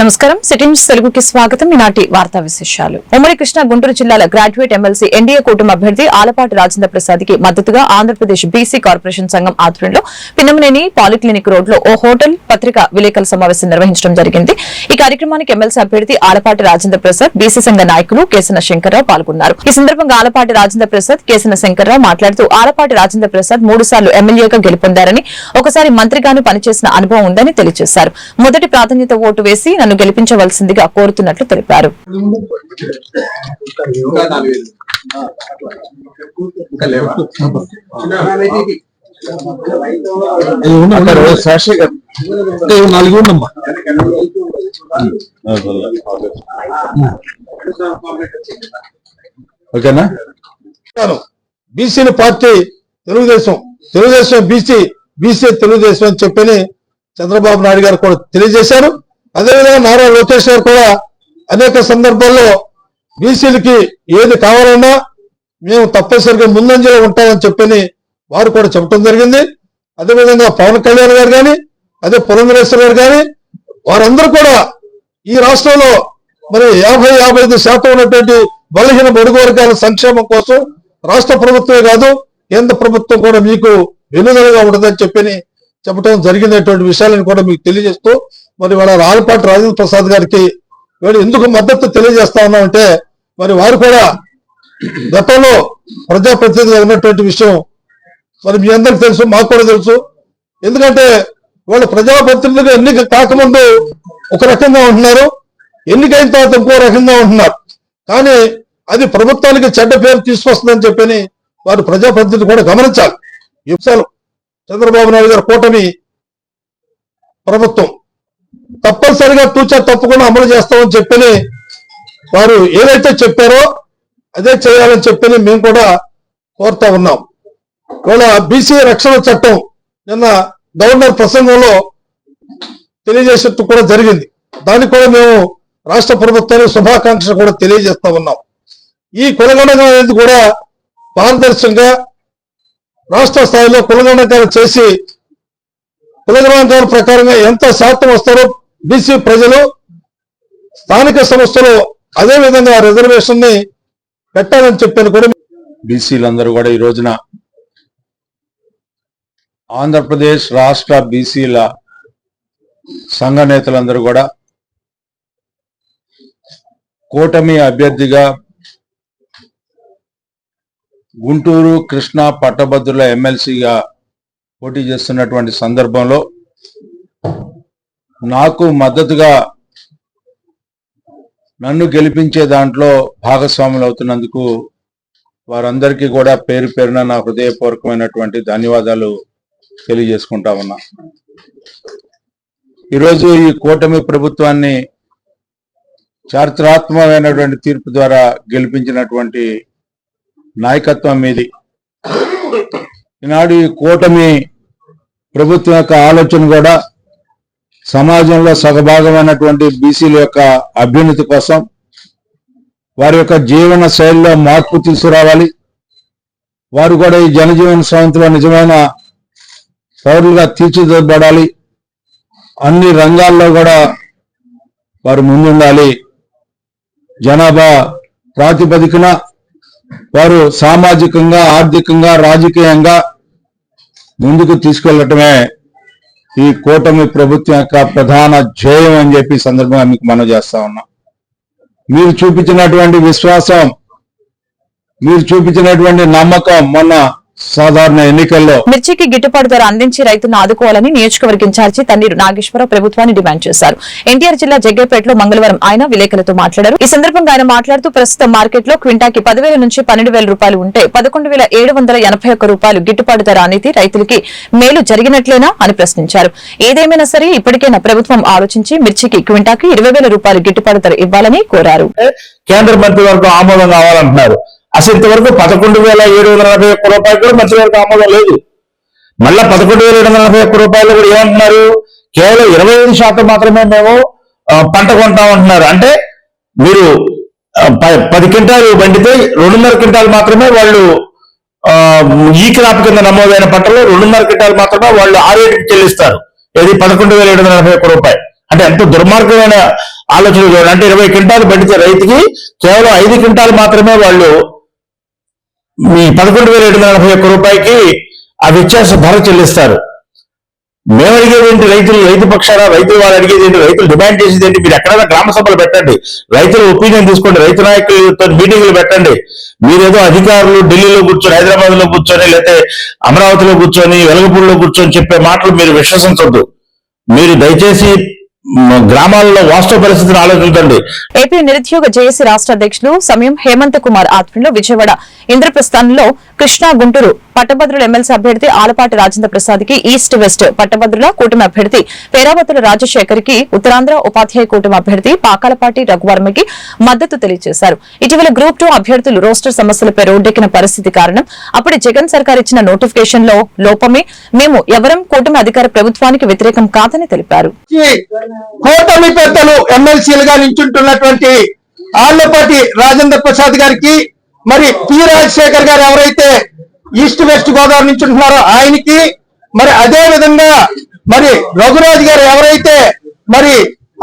నమస్కారం. సిటింగ్స్ తెలుగుకి స్వాగతం. ఈనాటి వార్తా విశేషాలు. ఉమ్మడి కృష్ణా గుంటూరు జిల్లాల గ్రాడ్యుయేట్ ఎమ్మెల్సీ ఎన్డీఏ కూటమి అభ్యర్థి ఆలపాటి రాజేంద్ర ప్రసాద్కి మద్దతుగా ఆంధ్రప్రదేశ్ బీసీ కార్పొరేషన్ సంఘం ఆధ్వర్యంలో పిన్నమనేని పాలిక్లినిక్ రోడ్లో ఓ హోటల్ పత్రికా విలేకరుల సమావేశం నిర్వహించడం జరిగింది. ఈ కార్యక్రమానికి ఎమ్మెల్సీ అభ్యర్థి ఆలపాటి రాజేంద్ర ప్రసాద్ బీసీ సంఘ నాయకులు కేసన శంకర్రావు పాల్గొన్నారు. ఈ సందర్భంగా ఆలపాటి రాజేంద్ర ప్రసాద్ కేసన శంకర్రావు మాట్లాడుతూ ఆలపాటి రాజేంద్ర ప్రసాద్ మూడు సార్లు ఎమ్మెల్యేగా గెలుపొందారని ఒకసారి మంత్రిగాను పనిచేసిన అనుభవం ఉందని తెలియజేశారు. మొదటి ప్రాధాన్యత ఓటు వేసి నన్ను గెలిపించవలసిందిగా కోరుతున్నట్లు తెలిపారు. ఇంకా ఓకేనా? బీసీల party Telugu Desam Telugu Desam BC BC Telugu Desam అని చెప్పని చంద్రబాబు నాయుడు గారు కూడా తెలియజేశారు. అదేవిధంగా నారా లోకేష్ గారు కూడా అనేక సందర్భాల్లో బీసీలకి ఏది కావాలన్నా మేము తప్పనిసరిగా ముందంజలో ఉంటామని చెప్పని వారు కూడా చెప్పడం జరిగింది. అదేవిధంగా పవన్ కళ్యాణ్ గారు కానీ అదే పురంధరేశ్వర గారు కానీ వారందరూ కూడా ఈ రాష్ట్రంలో మరి యాభై యాభై ఐదు శాతం ఉన్నటువంటి బలహీన బడుగు వర్గాల సంక్షేమం కోసం రాష్ట్ర ప్రభుత్వమే కాదు కేంద్ర ప్రభుత్వం కూడా మీకు వెనుదలుగా ఉండదని చెప్పని చెప్పడం జరిగినటువంటి విషయాలను కూడా మీకు తెలియజేస్తూ మరి వాళ్ళ రాలపాటి రాజేంద్ర ప్రసాద్ గారికి వీళ్ళు ఎందుకు మద్దతు తెలియజేస్తా ఉన్నామంటే మరి వారు కూడా గతంలో ప్రజాప్రతినిధిగా ఉన్నటువంటి విషయం మరి మీ అందరికి తెలుసు మాకు కూడా తెలుసు. ఎందుకంటే వాళ్ళు ప్రజాప్రతినిధులుగా ఎన్నిక కాకముందు ఒక రకంగా ఉంటున్నారు ఎన్నికైన తర్వాత ఇంకో రకంగా ఉంటున్నారు. కానీ అది ప్రభుత్వానికి చెడ్డ పేరు తీసుకొస్తుందని చెప్పని వారు ప్రజాప్రతినిధులు కూడా గమనించాలి. ఈ చంద్రబాబు నాయుడు గారి కూటమి ప్రభుత్వం తప్పనిసరిగా తూచా తప్పకుండా అమలు చేస్తామని చెప్పని వారు ఏదైతే చెప్పారో అదే చేయాలని చెప్పని మేము కూడా కోరుతా ఉన్నాం. ఇవాళ బీసీ రక్షణ చట్టం నిన్న గవర్నర్ ప్రసంగంలో తెలియజేసేట్టు కూడా జరిగింది. దానికి కూడా మేము రాష్ట్ర ప్రభుత్వానికి శుభాకాంక్షలు కూడా తెలియజేస్తా ఉన్నాం. ఈ కులగణన అనేది కూడా పారదర్శకంగా రాష్ట్ర స్థాయిలో కులగణకాలు చేసి కులగణకాల ప్రకారంగా ఎంత శాతం వస్తారో బీసీ ప్రజలు స్థానిక సంస్థలు అదే విధంగా రిజర్వేషన్ని పెట్టాలని చెప్పాను కూడా. బీసీలందరూ కూడా ఈ రోజున ఆంధ్రప్రదేశ్ రాష్ట్ర బీసీల సంఘ నేతలందరూ కూడా కూటమి అభ్యర్థిగా గుంటూరు కృష్ణా పట్టభద్రుల ఎమ్మెల్సీగా పోటీ చేస్తున్నటువంటి సందర్భంలో నాకు మద్దతుగా నన్ను గెలిపించే దాంట్లో భాగస్వాములు అవుతున్నందుకు వారందరికీ కూడా పేరు పేరున నా హృదయపూర్వకమైనటువంటి ధన్యవాదాలు తెలియజేసుకుంటా ఉన్నా. ఈరోజు ఈ కూటమి ప్రభుత్వాన్ని చారిత్రాత్మకమైనటువంటి తీర్పు ద్వారా గెలిపించినటువంటి నాయకత్వం మీది. ఈనాడు ఈ కూటమి ప్రభుత్వం యొక్క ఆలోచన కూడా సమాజంలో సగభాగమైనటువంటి బీసీల యొక్క అభ్యున్నతి కోసం వారి యొక్క జీవన శైలిలో మార్పు తీసుకురావాలి. వారు కూడా ఈ జనజీవన స్రవంతిలో నిజమైన పౌరులుగా తీర్చిదిద్దబడాలి. అన్ని రంగాల్లో కూడా వారు ముందుండాలి. జనాభా ప్రాతిపదికన వారు సామాజికంగా ఆర్థికంగా రాజకీయంగా ముందుకు తీసుకెళ్ళటమే ఈ కూటమి ప్రభుత్వం యొక్క ప్రధాన ధ్యేయం అని చెప్పి సందర్భంగా మీకు మనం చేస్తా ఉన్నాం. మీరు చూపించినటువంటి విశ్వాసం మీరు చూపించినటువంటి నమ్మకం మొన్న సాధారణ ఎన్నికల్లో మిర్చికి గిట్టుబాటు ధర అందించి రైతులను ఆదుకోవాలని నియోజకవర్గ ఇన్ఛార్జి తన్నీరు నాగేశ్వరరావు ప్రభుత్వాన్ని డిమాండ్ చేశారు. ఎన్టీఆర్ జిల్లా జగ్గేపేటలో మంగళవారం ఆయన విలేకరులతో మాట్లాడారు. ఈ సందర్భంగా ఆయన మాట్లాడుతూ ప్రస్తుతం మార్కెట్లో క్వింటాకి పదివేల నుంచి పన్నెండు వేల రూపాయలు ఉంటే పదకొండు వేల ఏడు వందల ఎనభై ఒక్క రూపాయలు గిట్టుబాటు ధర అనేది రైతులకి మేలు జరిగినట్లేనా అని ప్రశ్నించారు. ఏదేమైనా సరే ఇప్పటికైనా ప్రభుత్వం ఆలోచించి మిర్చికి క్వింటాకి ఇరవై వేల రూపాయలు గిట్టుబాటు ధర ఇవ్వాలని కోరారు. కేంద్ర మంత్రివర్గం ఆమోదం కావాలంటున్నారు. అసలు ఇంతవరకు పదకొండు వేల ఏడు వందల నలభై ఒక్క రూపాయలు కూడా మంత్రివర్గ ఆమోదం లేదు. మళ్ళా పదకొండు వేల ఏడు వందల నలభై ఒక్క రూపాయలు కూడా ఏమంటున్నారు? కేవలం ఇరవై ఐదు శాతం మాత్రమే మేము పంట కొంటాం అంటున్నారు. అంటే మీరు ప- పది క్వింటాలు పండితే రెండున్నర క్వింటాలు మాత్రమే వాళ్ళు ఈ క్రాప్ కింద నమోదైన పంటలో రెండున్నర క్వింటాలు మాత్రమే వాళ్ళు ఆ రేటుకి చెల్లిస్తారు. ఇది పదకొండు వేల ఏడు వందల నలభై ఒక్క రూపాయలు. అంటే ఎంత దుర్మార్గమైన ఆలోచన అంటే ఇరవై క్వింటాలు పండితే రైతుకి కేవలం ఐదు క్వింటాలు మాత్రమే వాళ్ళు మీ పదకొండు వేల ఏడు వందల నలభై ఒక్క రూపాయికి ఆ వ్యత్యాస ధర చెల్లిస్తారు. మేము అడిగేది ఏంటి రైతులు రైతు పక్షాన రైతులు వాళ్ళు అడిగేది ఏంటి రైతులు డిమాండ్ చేసేది ఏంటి మీరు ఎక్కడైనా గ్రామ సభలు పెట్టండి రైతుల ఒపీనియన్ తీసుకోండి రైతు నాయకులతో మీటింగ్లు పెట్టండి. మీరేదో అధికారులు ఢిల్లీలో కూర్చొని హైదరాబాద్లో కూర్చొని లేకపోతే అమరావతిలో కూర్చొని వెలగపూడిలో కూర్చొని చెప్పే మాటలు మీరు విశ్వసించొద్దు. మీరు దయచేసి గ్రామాల్లో వాస్తవ పరిస్థితిని ఆలోచించండి. ఏపీ నిరుద్యోగ జేఏసీ రాష్ట్ర అధ్యక్షులు సమయం హేమంత్ కుమార్ ఆధ్వర్యంలో విజయవాడ ఇంద్రప్రస్థానంలో కృష్ణా గుంటూరు పట్టభద్రుల ఎమ్మెల్సీ అభ్యర్థి ఆలపాటి రాజేంద్ర ప్రసాద్కి ఈస్ట్ వెస్ట్ పట్టభద్రుల కూటమి అభ్యర్థి పేరావతుల రాజశేఖర్కి ఉత్తరాంధ్ర ఉపాధ్యాయ కూటమి అభ్యర్థి పాకాలపాటి రఘువర్మకి మద్దతు తెలియజేశారు. ఇటీవల గ్రూప్ టూ అభ్యర్థులు రోస్టర్ సమస్యలపై రోడ్డెక్కిన పరిస్థితి కారణం అప్పటి జగన్ సర్కార్ ఇచ్చిన నోటిఫికేషన్లో లోపమే మేము ఎవరం కూటమి అధికార ప్రభుత్వానికి వ్యతిరేకం కాదని తెలిపారు. ఈ కూటమి పెద్దలు ఎమ్మెల్సీలుగా నించుంటున్నటువంటి ఆళ్ళపాటి రాజేంద్ర ప్రసాద్ గారికి మరి పి రాజశేఖర్ గారు ఎవరైతే ఈస్ట్ వెస్ట్ గోదావరి నుంచి ఉంటున్నారో ఆయనకి మరి అదే విధంగా మరి రఘురాజు గారు ఎవరైతే మరి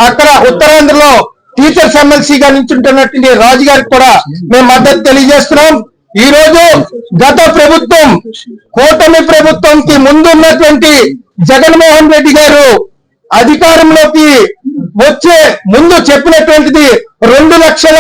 అక్కడ ఉత్తరాంధ్రలో టీచర్స్ ఎమ్మెల్సీగా నించుంటున్నటువంటి రాజు గారికి కూడా మేము మద్దతు తెలియజేస్తున్నాం. ఈ రోజు గత ప్రభుత్వం కూటమి ప్రభుత్వంకి ముందు ఉన్నటువంటి జగన్మోహన్ రెడ్డి గారు అధికారంలోకి వచ్చే ముందు చెప్పినటువంటిది రెండు లక్షల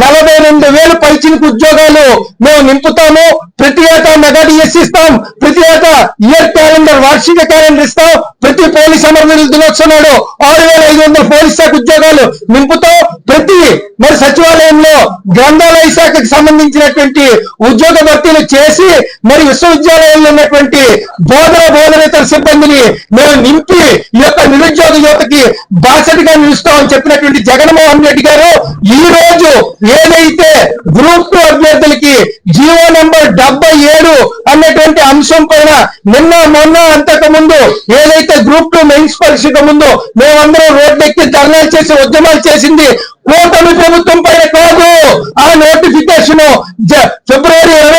నలభై రెండు వేలు పైచిలకు ఉద్యోగాలు మేము నింపుతాము. ప్రతి ఏటా మెగా డిఎస్ ఇస్తాం. ప్రతి ఏటా ఇయర్ క్యాలెండర్ వార్షిక క్యాలెండర్ ఇస్తాం. ప్రతి పోలీస్ అమరవీరుల దినోత్సవాడు ఆరు వేల ఐదు వందల పోలీస్ శాఖ ఉద్యోగాలు నింపుతాం. ప్రతి మరి సచివాలయంలో గ్రంథాలయ శాఖకు సంబంధించినటువంటి ఉద్యోగ భర్తీలు చేసి మరి విశ్వవిద్యాలయంలో ఉన్నటువంటి బోధన బోధనేతర సిబ్బందిని మేము నింపి ఈ యొక్క నిరుద్యోగ యువతకి బాసటిగా నిలుస్తామని చెప్పినటువంటి జగన్మోహన్ రెడ్డి గారు ఈ రోజు ఏదైతే గ్రూప్ టూ అభ్యర్థులకి జీవో నెంబర్ డెబ్బై ఏడు అన్నటువంటి అంశం పైన నిన్న మొన్న అంతకు ముందు ఏదైతే గ్రూప్ టూ మెయిన్స్ పరీక్షకు ముందు మేమందరం రోడ్లెక్కి ధర్నాలు చేసి ఉద్యమాలు చేసింది కూటమి ప్రభుత్వం పైన కాదు. ఆ నోటిఫికేషన్ ఫిబ్రవరి ఇరవై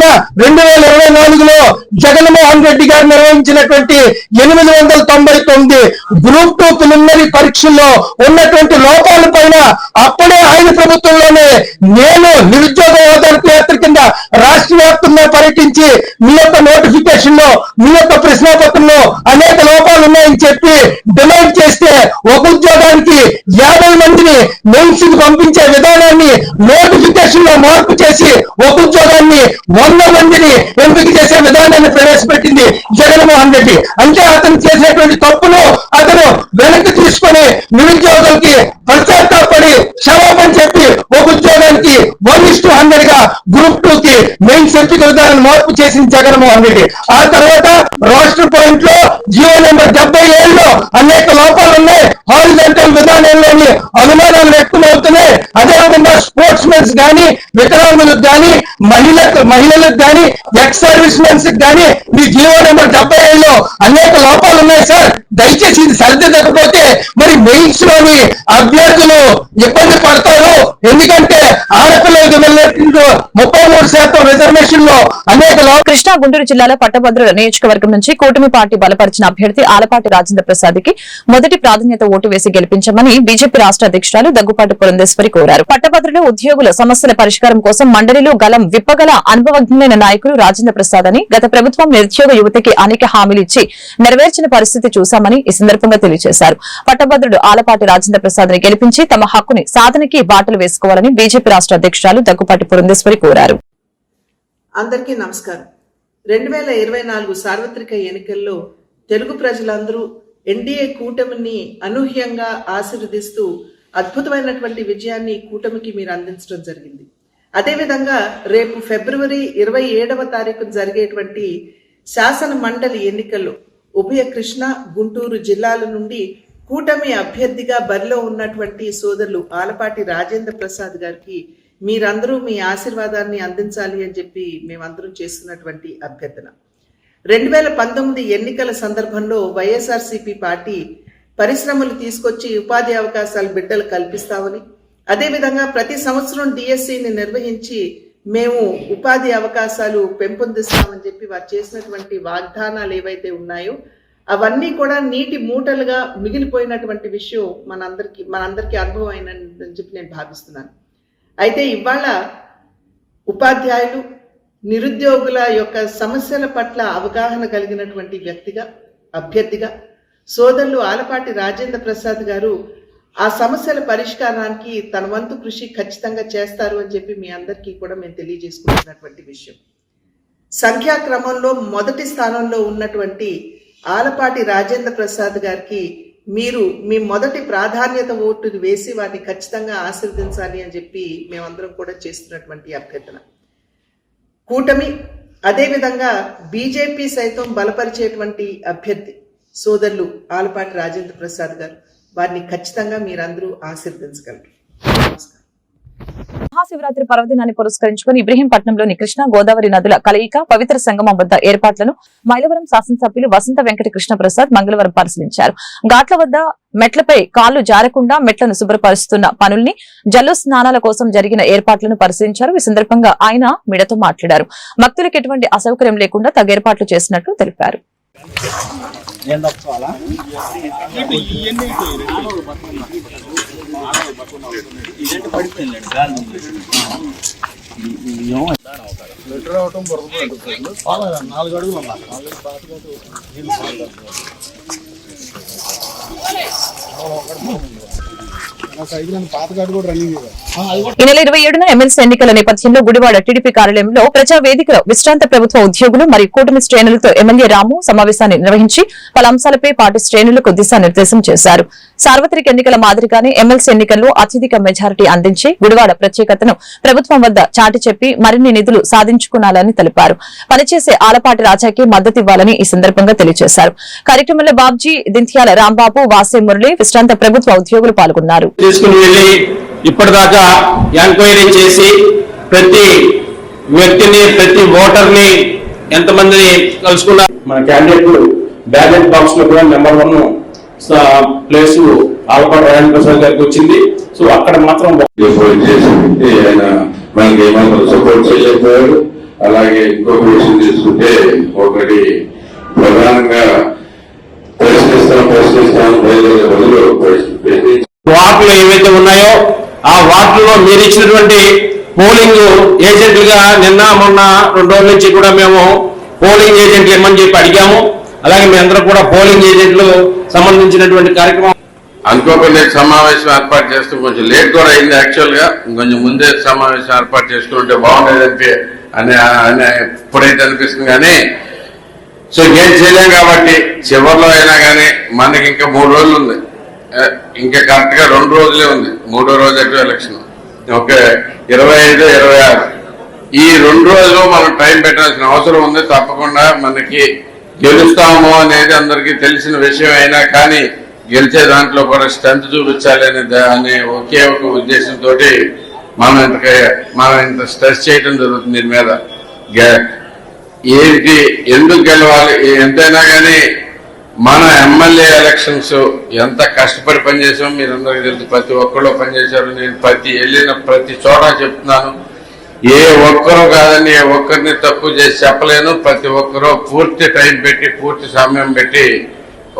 తారీఖున రెండు వేల ఇరవై నాలుగులో జగన్మోహన్ రెడ్డి గారు నిర్వహించినటువంటి ఎనిమిది వందల తొంభై తొమ్మిది గ్రూప్ టూ ప్రిలిమినరీ పరీక్షల్లో ఉన్నటువంటి లోపాల పైన అప్పుడే ఆయన ప్రభుత్వంలోనే నేను నిరుద్యోగ ఓదార్పు యాత్ర కింద రాష్ట్ర వ్యాప్తంగా పర్యటించి మీ యొక్క నోటిఫికేషన్లో మీ యొక్క ప్రశ్నాపత్రంలో అనేక లోపాలు ఉన్నాయని చెప్పి డిమాండ్ చేస్తే ఒక ఉద్యోగానికి యాభై మందిని మెయిన్స్ పంపించే విధానాన్ని నోటిఫికేషన్లో మార్పు చేసి ఒక ఉద్యోగాన్ని వంద మందిని ఎంపిక చేసే విధానాన్ని ప్రవేశపెట్టింది జగన్మోహన్ రెడ్డి. అంటే అతను చేసినటువంటి తప్పును అతను వెనక్కి తీసుకొని నిరుద్యోగులకి పశ్చాత్తాపడి క్షమాపణ చెప్పి ఒక ఉద్యోగానికి వన్ ఇస్టు హండ్రెడ్గా గ్రూప్ టూ కి మెయిన్స్ ఎంపిక విధానాన్ని మార్పు చేసింది జగన్మోహన్ రెడ్డి. ఆ తర్వాత రాష్ట్ర పాయింట్లో జియో నెంబర్ డెబ్బై ఏళ్ళలో అనేక లోపాలు హారిజంటల్ విధానంలోని అనుమానాలు వ్యక్తమవుతున్నాయి. అదేవిధంగా స్పోర్ట్స్ మెన్స్ గాని వికలాంగులకు గాని మహిళలకు మహిళలకు కానీ ఎక్స్ సర్వీస్ మెన్స్ గాని మీ జియో నెంబర్ డెబ్బై ఏళ్ళలో అనేక లోపాలు ఉన్నాయి సార్. దయచేసి ఇది సరిదిద్దకపోతే మరి మెయిన్స్లోని అభ్యర్థులు ఇబ్బంది పడతారు. ఎందుకంటే ఆడపిల్లలకు వెళ్ళినట్టు ముప్పై మూడు శాతం రిజర్వేషన్లో అనేక కృష్ణా గుంటూరు జిల్లాలో పట్టభద్రుల నియోజకవర్గం నుంచి కూటమి పార్టీ బలపరిచిన అభ్యర్థి ఆలపాటి రాజేంద్ర ప్రసాద్కి మొదటి ప్రాధాన్యత ఓటు వేసి గెలిపించమని బీజేపీ రాష్ట అధ్యక్షురాలు దగ్గుపాటి పురంధేశ్వరి కోరారు. పట్టభద్రులు ఉద్యోగుల సమస్యల పరిష్కారం కోసం మండలిలో గలం విప్పగల అనుభవజ్ఞులైన నాయకులు రాజేంద్ర ప్రసాద్ అని గత ప్రభుత్వం నిరుద్యోగ యువతకి అనేక హామీలు ఇచ్చి నెరవేర్చిన పరిస్థితి చూశామని ఈ సందర్భంగా తెలియజేశారు. పట్టభద్రుడు ఆలపాటి రాజేంద్ర ప్రసాద్ని గెలిపించి తమ హక్కుని సాధనకి బాటలు వేసుకోవాలని బీజేపీ రాష్ట అధ్యక్షురాలు దగ్గుపాటి పురంధేశ్వరి కోరారు. అందరికీ నమస్కారం. రెండు వేల ఇరవై నాలుగు సార్వత్రిక ఎన్నికల్లో తెలుగు ప్రజలందరూ ఎన్డీఏ కూటమిని అనూహ్యంగా ఆశీర్వదిస్తూ అద్భుతమైనటువంటి విజయాన్ని కూటమికి మీరు అందించడం జరిగింది. అదేవిధంగా రేపు ఫిబ్రవరి ఇరవై ఏడవ తారీఖు జరిగేటువంటి శాసన మండలి ఎన్నికల్లో ఉభయ కృష్ణ గుంటూరు జిల్లాల నుండి కూటమి అభ్యర్థిగా బరిలో ఉన్నటువంటి సోదరులు ఆలపాటి రాజేంద్ర ప్రసాద్ గారికి మీరందరూ మీ ఆశీర్వాదాన్ని అందించాలి అని చెప్పి మేమందరం చేస్తున్నటువంటి అభ్యర్థన. రెండు వేల పంతొమ్మిది ఎన్నికల సందర్భంలో వైఎస్ఆర్సీపీ పార్టీ పరిశ్రమలు తీసుకొచ్చి ఉపాధి అవకాశాలు బిడ్డలు కల్పిస్తామని అదేవిధంగా ప్రతి సంవత్సరం డిఎస్సిని నిర్వహించి మేము ఉపాధి అవకాశాలు పెంపొందిస్తామని చెప్పి వారు చేసినటువంటి వాగ్దానాలు ఏవైతే ఉన్నాయో అవన్నీ కూడా నీటి మూటలుగా మిగిలిపోయినటువంటి విషయం మనందరికీ మనందరికీ అనుభవం అయినని చెప్పి నేను భావిస్తున్నాను. అయితే ఇవాళ ఉపాధ్యాయులు నిరుద్యోగుల యొక్క సమస్యల పట్ల అవగాహన కలిగినటువంటి వ్యక్తిగా అభ్యర్థిగా సోదరులు ఆలపాటి రాజేంద్ర ప్రసాద్ గారు ఆ సమస్యల పరిష్కారానికి తన వంతు కృషి ఖచ్చితంగా చేస్తారు అని చెప్పి మీ అందరికీ కూడా మేము తెలియజేసుకుంటున్నటువంటి విషయం. సంఖ్యాక్రమంలో మొదటి స్థానంలో ఉన్నటువంటి ఆలపాటి రాజేంద్ర ప్రసాద్ గారికి మీరు మీ మొదటి ప్రాధాన్యత ఓటుని వేసి వారిని ఖచ్చితంగా ఆశీర్వదించాలి అని చెప్పి మేమందరం కూడా చేస్తున్నటువంటి అభ్యర్థన. కూటమి అదేవిధంగా బీజేపీ సైతం బలపరిచేటువంటి అభ్యర్థి సోదరులు ఆలపాటి రాజేంద్ర ప్రసాద్ గారు. వారిని ఖచ్చితంగా మీరందరూ ఆశీర్వదించగలరు. నమస్కారం. మహాశివరాత్రి పర్వదినాన్ని పురస్కరించుకుని ఇబ్రహీంపట్నంలోని కృష్ణా గోదావరి నదుల కలయిక పవిత్ర సంగమం వద్ద ఏర్పాట్లను మైలవరం శాసనసభ్యులు వసంత వెంకట కృష్ణ ప్రసాద్ మంగళవారం పరిశీలించారు. ఘాట్ల వద్ద మెట్లపై కాళ్ళు జారకుండా మెట్లను శుభ్రపరుస్తున్న పనుల్ని జల్లు స్నానాల కోసం జరిగిన ఏర్పాట్లను పరిశీలించారు. ఈ సందర్భంగా ఆయన మీడతో మాట్లాడారు. భక్తులకు ఎటువంటి అసౌకర్యం లేకుండా తగు ఏర్పాట్లు చేసినట్లు తెలిపారు. లీటర్ అవటం పొరపాటు నాలుగు అడుగులు అన్నా నాలుగు ఈ నెల ఇరవై ఏడున ఎమ్మెల్సీ ఎన్నికల నేపథ్యంలో గుడివాడ టీడీపీ కార్యాలయంలో ప్రజా వేదికలో విశ్రాంత ప్రభుత్వ ఉద్యోగులు మరియు కూటమి శ్రేణులతో ఎమ్మెల్యే రాము సమావేశాన్ని నిర్వహించి పలు అంశాలపై పార్టీ శ్రేణులకు దిశానిర్దేశం చేశారు. సార్వత్రిక ఎన్నికల మాదిరిగానే ఎమ్మెల్సీ ఎన్నికల్లో అత్యధిక మెజారిటీ అందించి గుడివాడ ప్రత్యేకతను ప్రభుత్వం వద్ద చాటి చెప్పి మరిన్ని నిధులు సాధించుకున్నాలని తెలిపారు. పనిచేసే ఆలపాటి రాజాకి మద్దతు ఇవ్వాలని ఈ సందర్భంగా తెలియజేశారు. కార్యక్రమంలో బాబ్జీ దింత్యాల రాంబాబు వాసే మురళి విశ్రాంత ప్రభుత్వ ఉద్యోగులు పాల్గొన్నారు. తీసుకుని వెళ్ళి ఇప్పటిదాకా ఎంక్వైరీ చేసి ప్రతి వ్యక్తిని ప్రతి ఓటర్ని ఎంతమందిని కలుసుకున్నారు? మన క్యాండిడేట్ బ్యాలెట్ బాక్స్లో కూడా number one place Alapati Rajendra Prasad గారికి వచ్చింది. సో అక్కడ మాత్రం ఆయన మనకి సపోర్ట్ చేయలేకపోయాడు అలాగే ఇంకొక విషయం తీసుకుంటే ఒకటి ప్రధానంగా ప్రశ్నిస్తాం ప్రశ్నిస్తాం బయలుదేరే బదులు వార్డులు ఏవైతే ఉన్నాయో ఆ వార్డులో మీరు ఇచ్చినటువంటి పోలింగ్ ఏజెంట్లుగా నిన్న మొన్న రెండు రోజుల నుంచి కూడా మేము పోలింగ్ ఏజెంట్లు ఇమ్మని చెప్పి అడిగాము. అలాగే మీ అందరూ కూడా పోలింగ్ ఏజెంట్లు సంబంధించినటువంటి కార్యక్రమం అనుకోకుండా సమావేశం ఏర్పాటు చేస్తూ కొంచెం లేట్ కూడా అయింది యాక్చువల్గా. కొంచెం ముందే సమావేశం ఏర్పాటు చేసుకుంటే బాగుండేదంటే అని అని ఇప్పుడైతే అనిపిస్తుంది కానీ సో ఏం చేయలేం కాబట్టి చివరిలో అయినా కానీ మనకి ఇంకా మూడు రోజులు ఉంది. ఇంకా కరెక్ట్గా రెండు రోజులే ఉంది. మూడో రోజు అటు ఎలక్షన్ ఓకే ఇరవై ఐదు ఇరవై ఆరు ఈ రెండు రోజులు మనం టైం పెట్టాల్సిన అవసరం ఉంది. తప్పకుండా మనకి గెలుస్తాము అనేది అందరికీ తెలిసిన విషయం అయినా కానీ గెలిచే దాంట్లో కూడా స్ట్రెంత్ చూపించాలి అనే అనే ఒకే ఒక ఉద్దేశంతో మనం ఇంత మనం ఇంత స్ట్రెస్ చేయడం జరుగుతుంది దీని మీద. గె- ఏంటి ఎందుకు గెలవాలి ఎంతైనా కానీ మన ఎమ్మెల్యే ఎలక్షన్స్ ఎంత కష్టపడి పనిచేసామో మీరందరికీ తెలుసు. ప్రతి ఒక్కళ్ళు పనిచేశారు. నేను ప్రతి వెళ్ళిన ప్రతి చోట చెప్తున్నాను. ఏ ఒక్కరు కాదని ఏ ఒక్కరిని తక్కువ చేసి చెప్పలేను. ప్రతి ఒక్కరూ పూర్తి టైం పెట్టి పూర్తి సమయం పెట్టి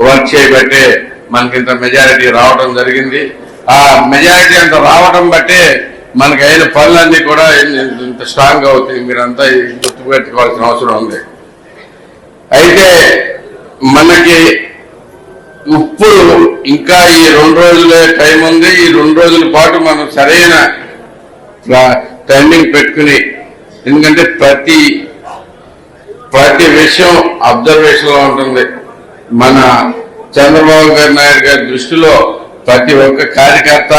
వర్క్ చేయబట్టి మనకి ఇంత మెజారిటీ రావడం జరిగింది. ఆ మెజారిటీ అంత రావడం బట్టే మనకి అయిన పనులన్నీ కూడా ఇంత స్ట్రాంగ్ అవుతాయి మీరంతా గుర్తుపెట్టుకోవాల్సిన అవసరం ఉంది. అయితే మనకి ఉప్పు ఇంకా ఈ రెండు రోజులే టైం ఉంది. ఈ రెండు రోజుల పాటు మనం సరైన టైమింగ్ పెట్టుకుని ఎందుకంటే ప్రతి ప్రతి విషయం అబ్జర్వేషన్లో ఉంటుంది. మన చంద్రబాబు గారి నాయుడు గారి దృష్టిలో ప్రతి ఒక్క కార్యకర్త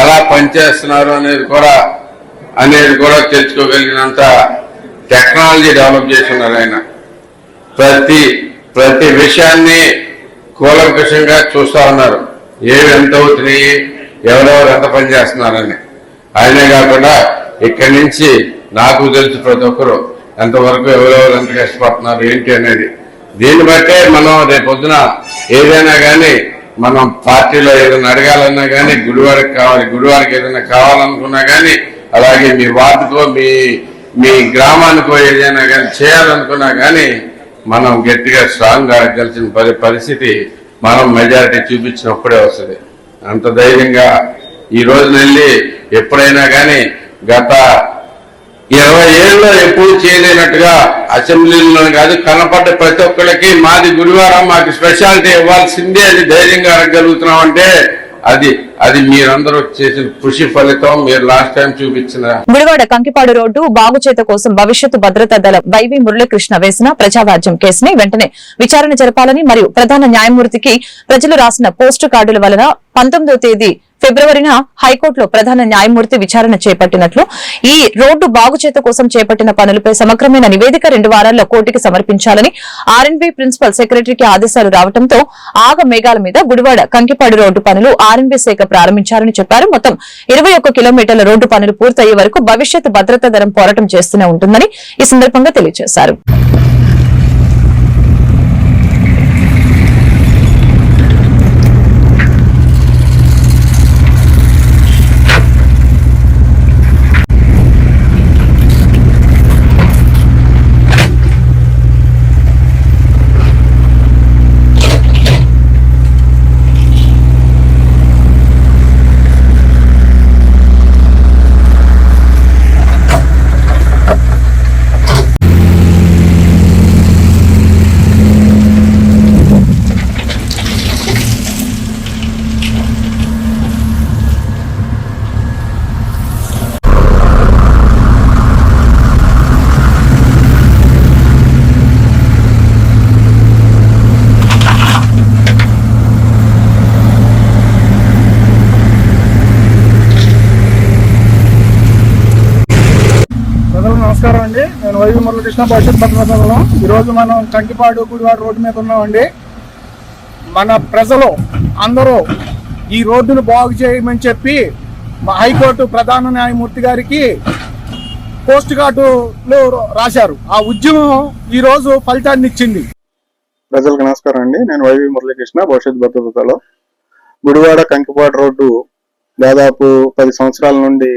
ఎలా పనిచేస్తున్నారు అనేది కూడా అనేది కూడా తెలుసుకోగలిగినంత టెక్నాలజీ డెవలప్ చేస్తున్నారు ఆయన. ప్రతి ప్రతి విషయాన్ని కూలంకషంగా చూస్తా ఉన్నారు. ఏవి ఎంత అవుతున్నాయి ఎవరెవరు ఎంత పని చేస్తున్నారని. ఆయనే కాకుండా ఇక్కడి నుంచి నాకు తెలుసు ప్రతి ఒక్కరు ఎంతవరకు ఎవరెవరు ఎంత కష్టపడుతున్నారు ఏంటి అనేది. దీన్ని బట్టే మనం రేపొద్దున ఏదైనా కానీ మనం పార్టీలో ఏదైనా అడగాలన్నా కానీ గుడివారికి కావాలి గుడివారికి ఏదైనా కావాలనుకున్నా కానీ అలాగే మీ వార్డుకో మీ మీ గ్రామానికో ఏదైనా కానీ చేయాలనుకున్నా కానీ మనం గట్టిగా స్ట్రాంగ్ ఆడగలిసిన పరి పరిస్థితి మనం మెజారిటీ చూపించినప్పుడే వస్తుంది. అంత ధైర్యంగా ఈ రోజు వెళ్ళి ఎప్పుడైనా కానీ గత ఇరవై ఏళ్ళలో ఎప్పుడు చేయలేనట్టుగా అసెంబ్లీలో కాదు కనపడ్డ ప్రతి ఒక్కరికి మాది గురువారం మాకు స్పెషాలిటీ ఇవ్వాల్సిందే అని ధైర్యంగా అడగలుగుతున్నాం అంటే అది అది మీరందరూ చేసిన కృషి ఫలితం మీరు లాస్ట్ టైం చూపించిన గుడివాడ కంకిపాడు రోడ్డు బాగుచేత కోసం భవిష్యత్తు భద్రతా దళం వైవి మురళీకృష్ణ వేసిన ప్రజావాజ్యం కేసుని వెంటనే విచారణ జరపాలని మరియు ప్రధాన న్యాయమూర్తికి ప్రజలు రాసిన పోస్టు కార్డుల వలన పంతొమ్మిదో తేదీ ఫిబ్రవరిన హైకోర్టులో ప్రధాన న్యాయమూర్తి విచారణ చేపట్టినట్లు ఈ రోడ్డు బాగుచేత కోసం చేపట్టిన పనులపై సమగ్రమైన నివేదిక రెండు వారాల్లో కోర్టుకి సమర్పించాలని ఆర్ఎన్బి ప్రిన్సిపల్ సెక్రటరీకి ఆదేశాలు రావడంతో ఆగ మేఘాల మీద గుడివాడ కంకిపాడు రోడ్డు పనులు ఆర్ఎన్బి శాఖ ప్రారంభించారని చెప్పారు. మొత్తం ఇరవై ఒక్క కిలోమీటర్ల రోడ్డు పనులు పూర్తయ్యే వరకు భవిష్యత్ భద్రతా దళం పోరాటం చేస్తూనే ఉంటుందని ఈ సందర్భంగా తెలియజేశారు ప్రజలకు నమస్కారం అండి నేను కృష్ణ భవిష్యత్ భద్రతలో ఈరోజు మనం కంకిపాడు గుడివాడ రోడ్డు మీద ఉన్నామండి. మన ప్రజలు అందరూ ఈ రోడ్డును బాగు చేయమని చెప్పి మా హైకోర్టు ప్రధాన న్యాయమూర్తి గారికి పోస్ట్ కార్డులు రాశారు. ఆ ఉద్యమం ఈరోజు ఫలితాన్ని ఇచ్చింది. ప్రజలకు నమస్కారం అండి. నేను వైవి మురళీకృష్ణ భవిష్యత్ భద్రతలో. గుడివాడ కంకిపాడు రోడ్డు దాదాపు పది సంవత్సరాల నుండి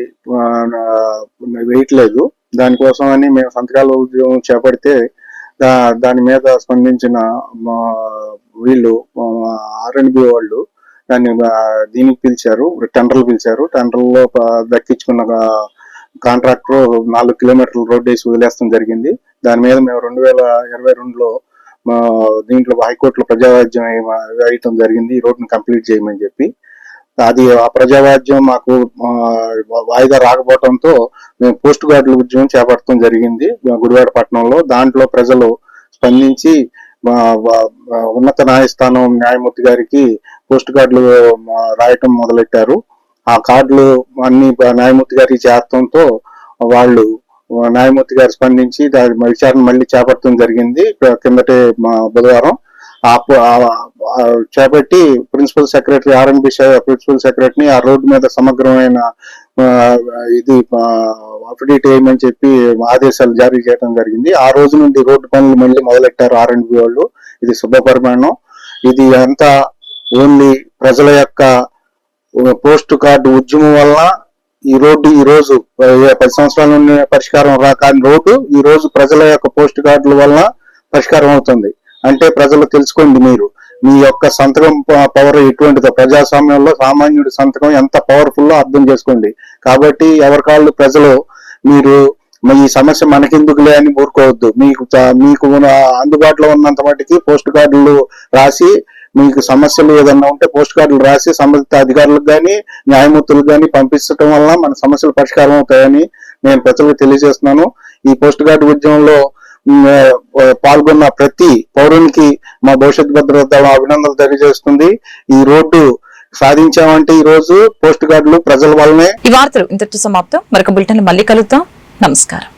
వేయట్లేదు దానికోసం అని మేము సంతకాల ఉద్యమం చేపడితే దా- దాని మీద స్పందించిన మా వీళ్ళు ఆర్ఎండ్బి వాళ్ళు దాన్ని దీనికి పిలిచారు టెండర్లు పిలిచారు. టెండర్లో దక్కించుకున్న కాంట్రాక్టర్ నాలుగు కిలోమీటర్ల రోడ్ వేసి వదిలేస్తాం జరిగింది. దాని మీద మేము రెండు వేల ఇరవై రెండులో మా దీంట్లో హైకోర్టులో ప్రజావాజ్యం వేయటం జరిగింది. ఈ రోడ్ని కంప్లీట్ చేయమని చెప్పి అది ఆ ప్రజావాజ్యం మాకు వాయిదా రాకపోవడంతో మేము పోస్ట్ గార్డుల ఉద్యమం చేపట్టడం జరిగింది గుడివాడ పట్టణంలో. దాంట్లో ప్రజలు స్పందించి ఉన్నత న్యాయస్థానం న్యాయమూర్తి గారికి పోస్ట్ కార్డులు రాయటం మొదలెట్టారు. ఆ కార్డులు అన్ని న్యాయమూర్తి గారికి చేరటంతో వాళ్ళు న్యాయమూర్తి గారు స్పందించి దాని విచారణ మళ్ళీ చేపట్టడం జరిగింది. కిందటే మా బుధవారం చేపట్టి ప్రిన్సిపల్ సెక్రటరీ ఆర్ఎంబి ప్రిన్సిపల్ సెక్రటరీని ఆ రోడ్డు మీద సమగ్రమైన ఇది అఫిడేట్ వేయమని చెప్పి ఆదేశాలు జారీ చేయడం జరిగింది. ఆ రోజు నుండి రోడ్డు పనులు మళ్ళీ మొదలెట్టారు ఆర్ఎండ్బి వాళ్ళు. ఇది శుభపరిమాణం ఇది అంతా ఓన్లీ ప్రజల యొక్క పోస్ట్ కార్డు ఉద్యమం వల్ల ఈ రోడ్డు ఈ రోజు పది సంవత్సరాల నుండి పరిష్కారం రాకాని రోడ్డు ఈ రోజు ప్రజల యొక్క పోస్ట్ కార్డుల వల్ల పరిష్కారం అవుతుంది. అంటే ప్రజలు తెలుసుకోండి మీరు. మీ యొక్క సంతకం ప- పవర్ ఎటువంటిదో ప్రజాస్వామ్యంలో సామాన్యుడి సంతకం ఎంత పవర్ఫుల్లో అర్థం చేసుకోండి. కాబట్టి ఎవరికాళ్ళు ప్రజలు మీరు ఈ సమస్య మనకెందుకులే అని ఊరుకోవద్దు. మీకు మీకు అందుబాటులో ఉన్నంత మటుకి పోస్ట్ కార్డులు రాసి మీకు సమస్యలు ఏదన్నా ఉంటే పోస్ట్ కార్డులు రాసి సంబంధిత అధికారులకు కానీ న్యాయమూర్తులకు కానీ పంపించడం వల్ల మన సమస్యలు పరిష్కారం అవుతాయని నేను ప్రజలకు తెలియజేస్తున్నాను. ఈ పోస్ట్ కార్డు ఉద్యమంలో పాల్గొన్న ప్రతి పౌరునికి మా భవిష్యత్ భద్రత అభినందనలు తెలియజేస్తుంది. ఈ రోడ్డు సాధించామంటే ఈ రోజు పోస్ట్ గార్డులు ప్రజల వల్లనే. ఈ వార్తలు ఇంతటితో సమాప్తం. మరొక బులెటిన్ మళ్ళీ కలుద్దాం. నమస్కారం.